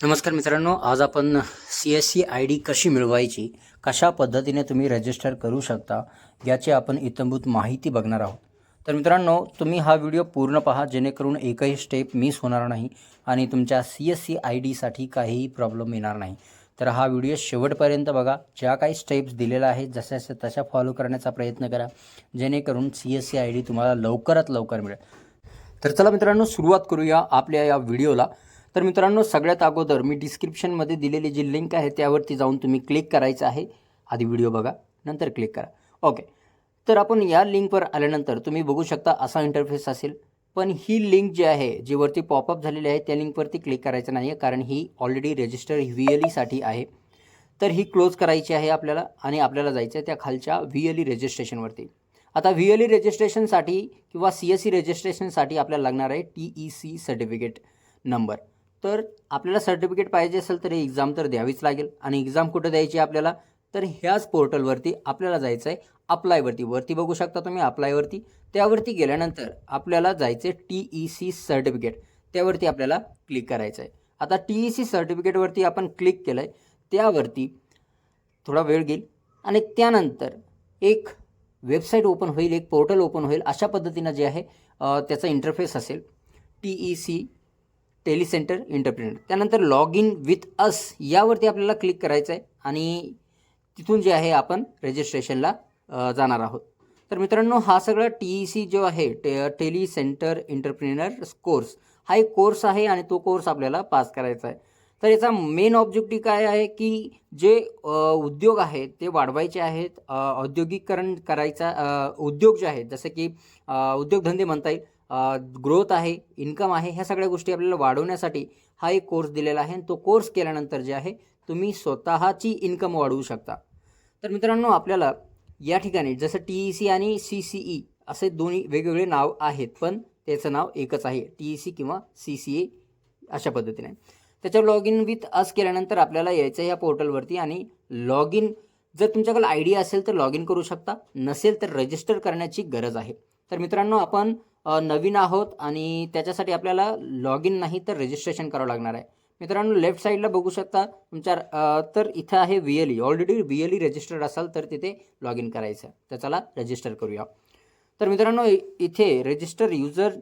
नमस्कार मित्रांनो आज आपण C S C I D कशी मिळवायची कशा पद्धतीने तुम्ही रजिस्टर करू शकता याची आपण इतंभूत माहिती बघणार आहोत. तर मित्रांनो तुम्ही हा व्हिडिओ पूर्ण पहा जेणेकरून एकही स्टेप मिस होणार नाही आणि तुमच्या सी एस सी आय डीसाठी काहीही प्रॉब्लेम येणार नाही. तर हा व्हिडिओ शेवटपर्यंत बघा. ज्या काही स्टेप्स दिलेल्या आहेत जशा तशा फॉलो करण्याचा प्रयत्न करा जेणेकरून C S C I D तुम्हाला लवकरात लवकर मिळेल. तर चला मित्रांनो सुरुवात करूया आपल्या या व्हिडिओला तर मित्रांनो सगळ्यात अगोदर मी डिस्क्रिप्शनमध्ये दिलेली जी लिंक आहे त्यावरती जाऊन तुम्ही क्लिक करायचं आहे. आधी व्हिडिओ बघा नंतर क्लिक करा. ओके तर आपण या लिंकवर आल्यानंतर तुम्ही बघू शकता असा इंटरफेस असेल. पण ही लिंक जी आहे जी वरती पॉपअप झालेली आहे त्या लिंकवरती क्लिक करायचं नाही आहे कारण ही ऑलरेडी रजिस्टर व्ही एल ईसाठी आहे. तर ही क्लोज करायची आहे आपल्याला आणि आपल्याला जायचं आहे त्या खालच्या व्ही एल ई रजिस्ट्रेशनवरती आता व्ही एल ई रजिस्ट्रेशनसाठी किंवा सी एस सी रजिस्ट्रेशनसाठी आपल्याला लागणार आहे T E C certificate number तर आपल्याला सर्टिफिकेट पाहिजे असेल तर एक्झाम तर द्यावीच लागेल. आणि एक्झाम कुठं द्यायची आहे आपल्याला? तर ह्याच पोर्टलवरती आपल्याला जायचं आहे अप्लायवरती वरती बघू शकता तुम्ही अप्लायवरती त्यावरती गेल्यानंतर आपल्याला जायचं आहे टी ई सी सर्टिफिकेट त्यावरती आपल्याला क्लिक करायचं आहे आता टी ई सी सर्टिफिकेटवरती आपण क्लिक केलं आहे त्यावरती थोडा वेळ घेईल. आणि त्यानंतर एक वेबसाईट ओपन होईल एक पोर्टल ओपन होईल अशा पद्धतीनं जे आहे त्याचा इंटरफेस असेल. T E C telecentre entrepreneur त्यानंतर लॉग इन विथ अस यावरती आपल्याला क्लिक करायचं आहे आणि तिथून जे आहे आपण रजिस्ट्रेशनला जाणार आहोत. तर मित्रांनो हा सगळा टी ई सी जो आहे टे टेली सेंटर इंटरप्रिनर कोर्स हा एक कोर्स आहे आणि तो कोर्स आपल्याला पास करायचा आहे तर याचा मेन ऑब्जेक्टिव्ह काय आहे की जे उद्योग आहेत ते वाढवायचे आहेत औद्योगिकरण करायचा उद्योग जे आहेत जसं की उद्योगधंदे म्हणता येईल ग्रोथ आहे इन्कम आहे ह्या सगळ्या गोष्टी आपल्याला वाढवण्यासाठी हा एक कोर्स दिलेला आहे. आणि तो कोर्स केल्यानंतर जे आहे तुम्ही स्वतःची इन्कम वाढवू शकता. तर मित्रांनो आपल्याला या ठिकाणी जसं टी ई सी आणि सी सी ई असे दोन्ही वेगवेगळे नाव आहेत पण त्याचं नाव एकच आहे. टी ई सी किंवा सी सी ए अशा पद्धतीने. त्याच्यावर लॉग इन विथ अस केल्यानंतर आपल्याला यायचं आहे या पोर्टलवरती आणि लॉग इन जर तुमच्याकडे आय डी असेल तर लॉग इन करू शकता. नसेल तर रजिस्टर करण्याची गरज आहे. तर मित्रांनो आपण नवीन आहोत आणि त्याच्यासाठी आपल्याला लॉग इन नाही तर रजिस्ट्रेशन करावं लागणार आहे. मित्रांनो लेफ्ट साईडला बघू शकता. तुमच्या तर इथं आहे V L E already V L E registered असाल तर तिथे लॉग इन करायचं तर चला रजिस्टर करूया. तर मित्रांनो इथे register user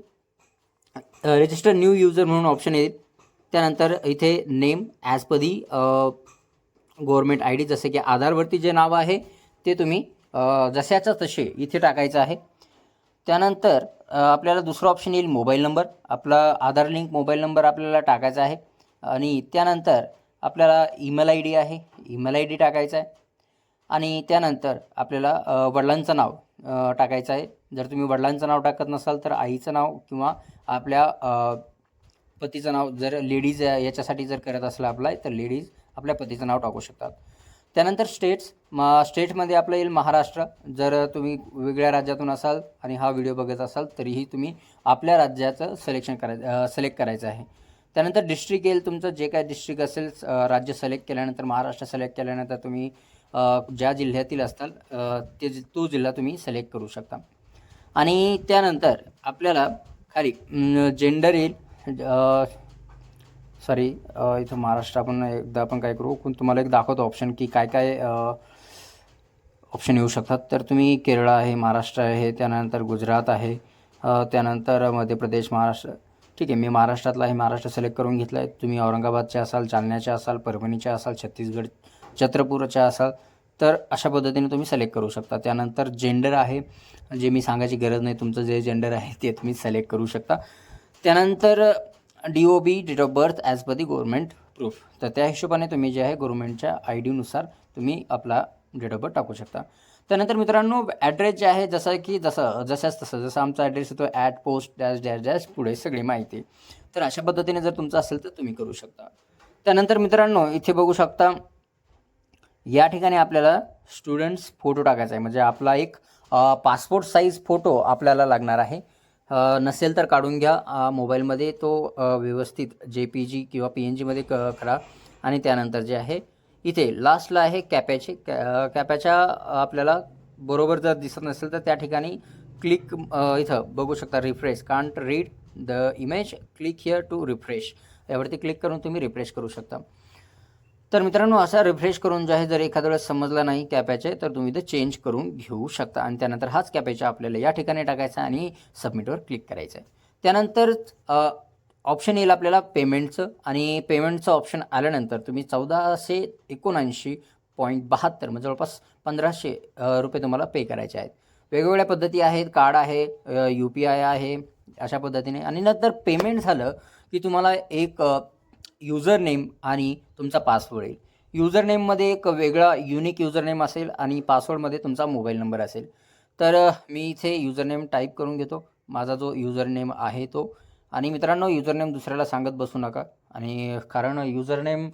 register new user म्हणून ऑप्शन येईल. त्यानंतर इथे name as per the government I D जसे की आधारवरती जे नाव आहे ते तुम्ही जशाच्या तसे इथे टाकायचं आहे. त्यानंतर आपल्याला दुसरा ऑप्शन येईल मोबाईल नंबर आपला आधार लिंक मोबाईल नंबर आपल्याला टाकायचा आहे. आणि त्यानंतर आपल्याला ईमेल आय डी आहे. ईमेल आय डी टाकायचा आहे. आणि त्यानंतर आपल्याला वडिलांचं नाव टाकायचं आहे. जर तुम्ही वडिलांचं नाव टाकत नसाल तर आईचं नाव किंवा आपल्या पतीचं नाव जर लेडीज याच्यासाठी जर करत असला अप्लाय तर लेडीज आपल्या पतीचं नाव टाकू शकतात. त्यानंतर स्टेट्स म स्टेटमध्ये आपलं येईल महाराष्ट्र. जर तुम्ही वेगळ्या राज्यातून असाल आणि हा व्हिडिओ बघत असाल तरीही तुम्ही आपल्या राज्याचं सिलेक्शन करायचं सिलेक्ट करायचं आहे. त्यानंतर डिस्ट्रिक्ट येईल तुमचं जे काय डिस्ट्रिक्ट असेल राज्य सिलेक्ट केल्यानंतर महाराष्ट्र सिलेक्ट केल्यानंतर तुम्ही ज्या जिल्ह्यातील असताल ते तो जिल्हा तुम्ही सिलेक्ट करू शकता. आणि त्यानंतर आपल्याला खाली जेंडर येईल. सॉरी इथं महाराष्ट्र आपण एकदा आपण काय करू पण तुम्हाला एक दाखवतो ऑप्शन की काय काय ऑप्शन येऊ शकतात. तर तुम्ही केरळ आहे महाराष्ट्र आहे त्यानंतर गुजरात आहे त्यानंतर मध्य प्रदेश महाराष्ट्र. ठीक आहे मी महाराष्ट्रातला आहे महाराष्ट्र सिलेक्ट करून घेतला आहे तुम्ही औरंगाबादचे असाल जालन्याचे असाल परभणीचे असाल छत्तीसगड छत्रपूरचे असाल तर अशा पद्धतीने तुम्ही सिलेक्ट करू शकता. त्यानंतर जेंडर आहे जे मी सांगायची गरज नाही तुमचं जे जेंडर आहे ते तुम्ही सिलेक्ट करू शकता. त्यानंतर D O B date of birth as per the government proof तर त्या हिशोबाने तुम्ही जे आहे गव्हर्मेंटच्या आय डीनुसार तुम्ही आपला डेट ऑफ बर्थ टाकू शकता. त्यानंतर मित्रांनो ॲड्रेस जे आहे जसं की जसं जसंच तसं जसं आमचा ॲड्रेस येतो at post dash dash dash पुढे सगळी माहिती. तर अशा पद्धतीने जर तुमचं असेल तर तुम्ही करू शकता. त्यानंतर मित्रांनो इथे बघू शकता या ठिकाणी आपल्याला स्टुडंट्स फोटो टाकायचा आहे. म्हणजे आपला एक पासपोर्ट साईज फोटो आपल्याला लागणार आहे. नसेल तर काढून घ्या. मोबाईलमध्ये तो व्यवस्थित जे पी जी किंवा पी एन जीमध्ये क करा. आणि त्यानंतर जे आहे इथे लास्टला आहे कॅप्याचे. कॅ कॅप्याच्या आपल्याला बरोबर जर दिसत नसेल तर त्या ठिकाणी क्लिक इथं बघू शकता refresh can't read the image click here to refresh यावरती क्लिक करून तुम्ही रिफ्रेश करू शकता. तर मित्रांनो असा रिफ्रेश करून जो आहे जर एखाद्या वेळेस समजला नाही कॅपॅचे तर तुम्ही ते चेंज करून घेऊ शकता. आणि त्यानंतर हाच कॅपॅचा आपल्याला या ठिकाणी टाकायचा आणि सबमिटवर क्लिक करायचं आहे त्यानंतर ऑप्शन येईल आपल्याला पेमेंटचं आणि पेमेंटचं ऑप्शन आल्यानंतर तुम्ही चौदाशे एकोणऐंशी पॉईंट बहात्तर म्हणजे जवळपास पंधराशे रुपये तुम्हाला पे करायचे आहेत. वेगवेगळ्या पद्धती आहेत. कार्ड आहे यू पी आय आहे अशा पद्धतीने. आणि नंतर पेमेंट झालं की तुम्हाला एक युजर नेम आणि तुमचा पासवर्ड येईल. युजर नेममध्ये एक वेगळा युनिक युजर नेम असेल आणि पासवर्डमध्ये तुमचा मोबाईल नंबर असेल. तर मी इथे युजर नेम टाईप करून घेतो. माझा जो युजर नेम आहे तो. आणि मित्रांनो युजर नेम दुसऱ्याला सांगत बसू नका. आणि कारण युजर नेम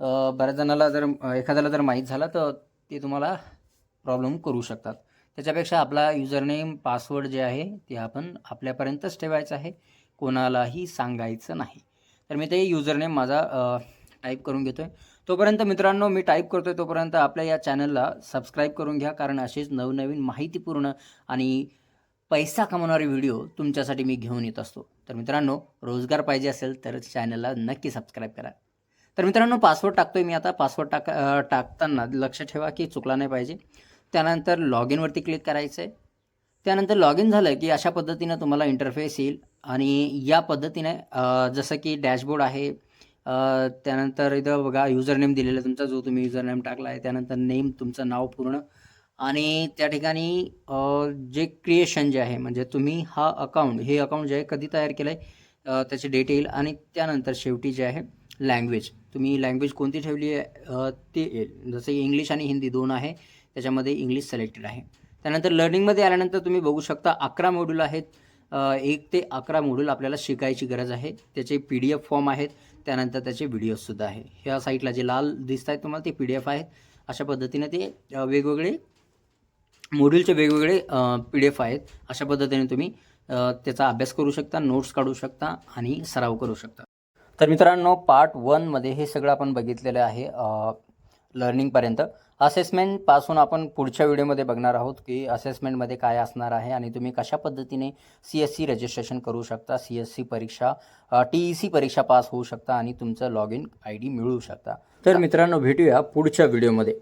बऱ्याच जणाला जर एखाद्याला जर माहीत झाला तर ते तुम्हाला प्रॉब्लेम करू शकतात. त्याच्यापेक्षा आपला युजर नेम पासवर्ड जे आहे ते आपण आपल्यापर्यंतच ठेवायचं आहे. कोणालाही सांगायचं नाही. तर मी ते युजरनेम माझा टाईप करून घेतो आहे तोपर्यंत मित्रांनो मी टाईप करतो आहे तोपर्यंत आपल्या या चॅनलला सबस्क्राईब करून घ्या कारण असेच नवनवीन माहितीपूर्ण आणि पैसा कमावणारे व्हिडिओ तुमच्यासाठी मी घेऊन येत असतो. तर मित्रांनो रोजगार पाहिजे असेल तर चॅनलला नक्की सबस्क्राईब करा. तर मित्रांनो पासवर्ड टाकतोय मी आता. पासवर्ड टाक टाकताना लक्ष ठेवा की चुकला नाही पाहिजे. त्यानंतर लॉग इनवरती क्लिक करायचं आहे त्यानंतर लॉग इन झालं की अशा पद्धतीनं तुम्हाला इंटरफेस येईल. आणि या पद्धतीने जसं की डॅशबोर्ड आहे त्यानंतर इथं बघा युजर नेम दिलेला आहे तुमचा जो तुम्ही युजर नेम टाकला आहे त्यानंतर नेम तुमचं नाव पूर्ण. आणि त्या ठिकाणी जे क्रिएशन जे आहे म्हणजे तुम्ही हा अकाउंट हे अकाउंट जे आहे कधी तयार केलं आहे त्याची डेट येईल. आणि त्यानंतर शेवटी जे आहे लँग्वेज तुम्ही लँग्वेज कोणती ठेवली आहे ते येईल. जसं की इंग्लिश आणि हिंदी दोन आहे त्याच्यामध्ये इंग्लिश सिलेक्टेड आहे. त्यानंतर लर्निंगमध्ये आल्यानंतर तुम्ही बघू शकता अकरा मॉड्यूल आहेत. एक ते अकरा मॉड्यूल आपल्याला शिकायची गरज आहे. त्याचे पी डी एफ फॉर्म आहेत. त्यानंतर त्याचे व्हिडिओजसुद्धा आहे. ह्या साईटला जे लाल दिसत आहेत तुम्हाला ते पी डी एफ आहेत. अशा पद्धतीने ते वेगवेगळे मॉड्यूलचे वेगवेगळे पी डी एफ आहेत. अशा पद्धतीने तुम्ही त्याचा अभ्यास करू शकता नोट्स काढू शकता आणि सराव करू शकता. तर मित्रांनो पार्ट वनमध्ये हे सगळं आपण बघितलेलं आहे लर्निंगपर्यंत असेसमेंटपासून आपण पुढच्या व्हिडिओमध्ये बघणार आहोत की असेसमेंटमध्ये काय असणार आहे आणि तुम्ही कशा पद्धतीने सी एस सी रजिस्ट्रेशन करू शकता सी एस सी परीक्षा टी ई सी परीक्षा पास होऊ शकता आणि तुमचं लॉग इन आय डी मिळवू शकता. तर मित्रांनो भेटूया पुढच्या व्हिडिओमध्ये.